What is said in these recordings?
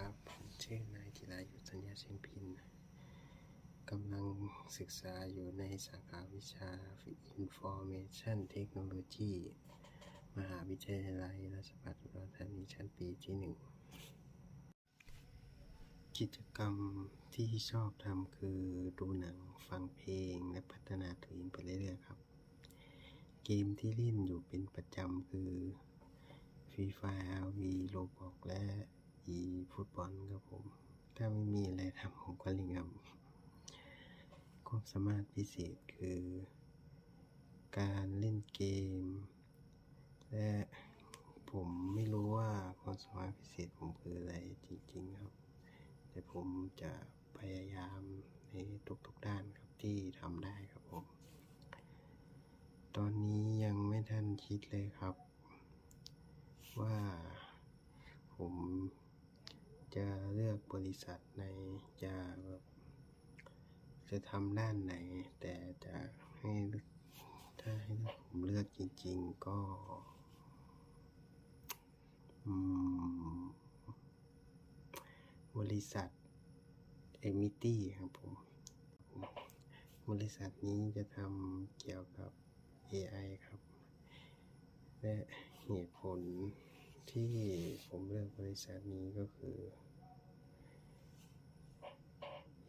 ครับ ผมชื่อนายจิรายุทธสัญญาเชนพินกำลังศึกษาอยู่ในสาขาวิชา Information Technology มหาวิทยาลัยราชภัฏอุดรธานีชั้นปีที่หนึ่งกิจกรรมที่ชอบทำคือดูหนังฟังเพลงและพัฒนาตัวเองไปเรื่อยๆครับ เกมที่เล่นอยู่เป็นประจำคือฟรีไฟร์ RV โลบอกและ อีฟุตบอลครับผม ถ้าไม่มีอะไรทำผมก็เล่นครับความสามารถพิเศษคือ การเล่นเกม และผมไม่รู้ว่าความสามารถพิเศษผมคืออะไรจริงๆครับ แต่ผมจะพยายามในทุกๆด้านครับที่ทำได้ครับผม ตอนนี้ยังไม่ทันคิดเลยครับ ว่า จะเลือกบริษัทไหนจะแบบจะทำด้านไหน แต่จะให้ถ้าให้ผมเลือกจริง ๆ ก็บริษัทเอมิตี้ครับผม บริษัทนี้จะทำเกี่ยวกับ AI ครับ และเหตุผล ที่ผมเลือกบริษัทนี้ก็คือ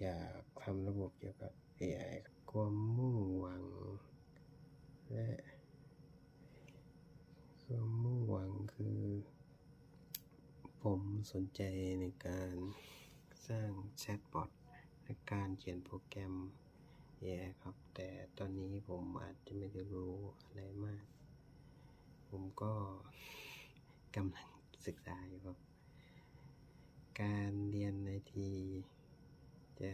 อยากทำระบบเกี่ยวกับ AI ความมุ่งหวัง และความมุ่งหวังคือ ผมสนใจในการสร้างแชทบอทและการเขียนโปรแกรม AI ครับ แต่ตอนนี้ผมอาจจะไม่ได้รู้อะไรมาก ผมก็ กำลังศึกษาอยู่ครับ การเรียนในทีจะ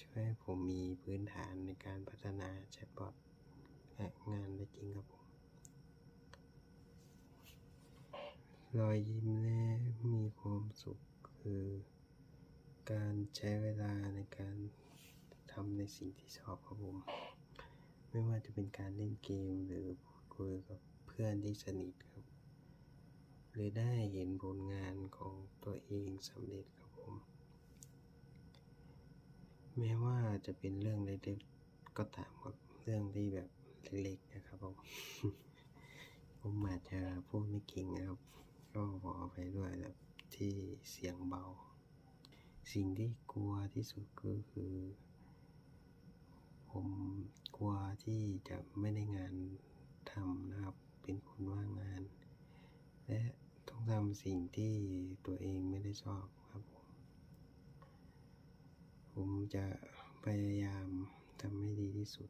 ช่วยผมมีพื้นฐานในการพัฒนาแชทบอทและงานได้จริงครับผมรอยยิ้มและมีความสุขคือ การใช้เวลาในการทำในสิ่งที่ชอบครับผม ไม่ว่าจะเป็นการเล่นเกมหรือพูดคุยกับเพื่อนที่สนิทครับ หรือได้เห็นผลงานของตัวเองสำเร็จครับผม แม้ว่าจะเป็นเรื่องเล็กๆก็ตามครับเรื่องที่แบบเล็กๆนะครับผมผมอาจจะพูดไม่เก่งนะครับ ก็ขออภัยด้วยแบบที่เสียงเบา สิ่งที่กลัวที่สุดก็คือ ผมกลัวที่จะไม่ได้งานทำนะครับ เป็นคนว่างงานำสิ่งที่ตัวเองไม่ได้ชอบครับผมผมจะพยายามทำให้ดีที่สุด